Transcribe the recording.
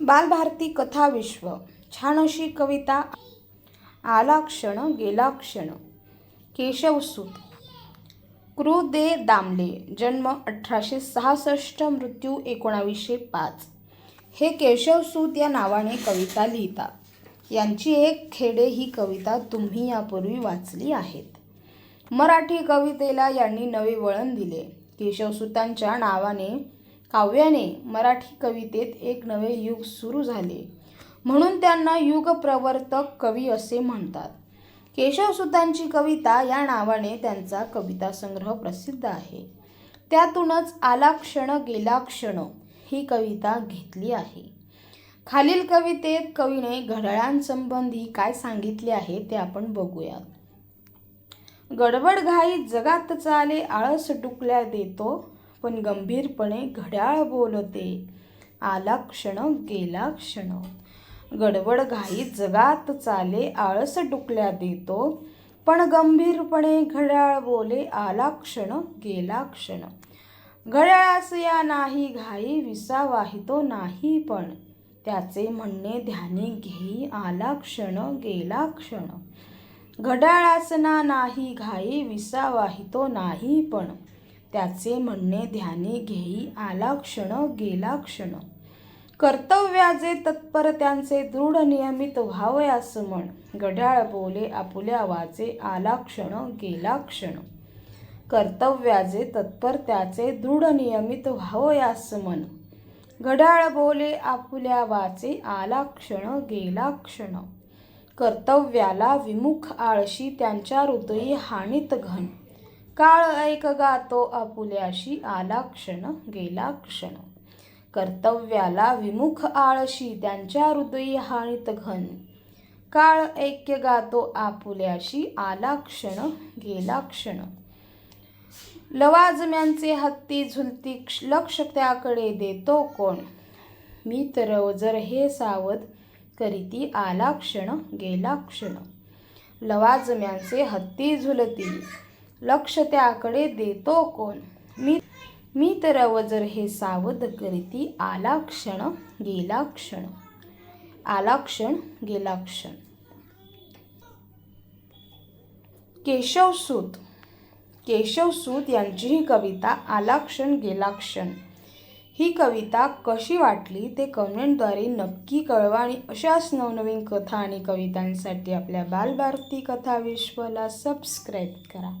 बालभारती कथा विश्व. छान अशी कविता. आला क्षण गेला क्षण. केशवसूत क्रू दे दामले. जन्म अठराशे सहासष्ट. मृत्यू एकोणावीसशे पाच. हे केशवसूत या नावाने कविता लिहितात. यांची एक खेडे ही कविता तुम्ही यापूर्वी वाचली आहेत. मराठी कवितेला यांनी नवे वळण दिले. केशवसुतांच्या नावाने काव्याने मराठी कवितेत एक नवे युग सुरू झाले. म्हणून त्यांना युगप्रवर्तक कवी असे म्हणतात. केशवसुतांची कविता या नावाने त्यांचा कविता संग्रह प्रसिद्ध आहे. त्यातूनच आला क्षण गेला क्षण ही कविता घेतली आहे. खालील कवितेत कवीने घड्याळांसंबंधी काय सांगितले आहे ते आपण बघूयात. गडबड घाई जगात चाले आळस टुकल्या देतो. पण गंभीरपणे घड्याळ बोलते. आला क्षण गेला क्षण. गडबड घाई जगात चाले आळस डुकल्या देतो. पण गंभीरपणे घड्याळ बोले आला क्षण गेला क्षण. घड्याळास या नाही घाई विसावाही तो नाही पण. त्याचे म्हणणे ध्यानी घेई आला क्षण गेला क्षण. घड्याळास ना नाही घाई विसावाही तो नाही पण. त्याचे म्हणणे ध्यानी घेई आला क्षण गेला क्षण. कर्तव्याचे तत्पर त्यांचे दृढ नियमित व्हावयास म्हण. घड्याळ बोले आपुल्या वाचे आला क्षण गेला क्षण. कर्तव्याचे तत्पर त्याचे दृढ नियमित व्हावयास म्हण. घड्याळ बोले आपुल्या वाचे आला क्षण गेला क्षण. कर्तव्याला विमुख आळशी त्यांच्या हृदयी हानीत घन. काळ ऐक गातो आपुल्याशी आला क्षण गेला क्षण. कर्तव्याला विमुख आळशी त्यांच्या हृदयी हाणीत घन. काळ ऐक्य गातो आपुल्याशी आला क्षण गेला क्षण. लवाजम्यांचे हत्ती झुलती क्ष- लक्ष त्याकडे देतो कोण? मी तर जर हे सावध करीती आला क्षण गेला क्षण. लवाजम्यांचे हत्ती झुलती. लक्ष त्याकडे देतो कोण? मी मी तर अवजर हे सावध करीती आला क्षण गेला क्षण. आला क्षण गेला क्षण. केशवसूत केशवसूत यांची ही कविता आला क्षण गेला क्षण. ही कविता कशी वाटली ते कमेंटद्वारे नक्की कळवा आणि अशाच नवनवीन कथा आणि कवितांसाठी आपल्या बालभारती कथा विश्वला सबस्क्राईब करा.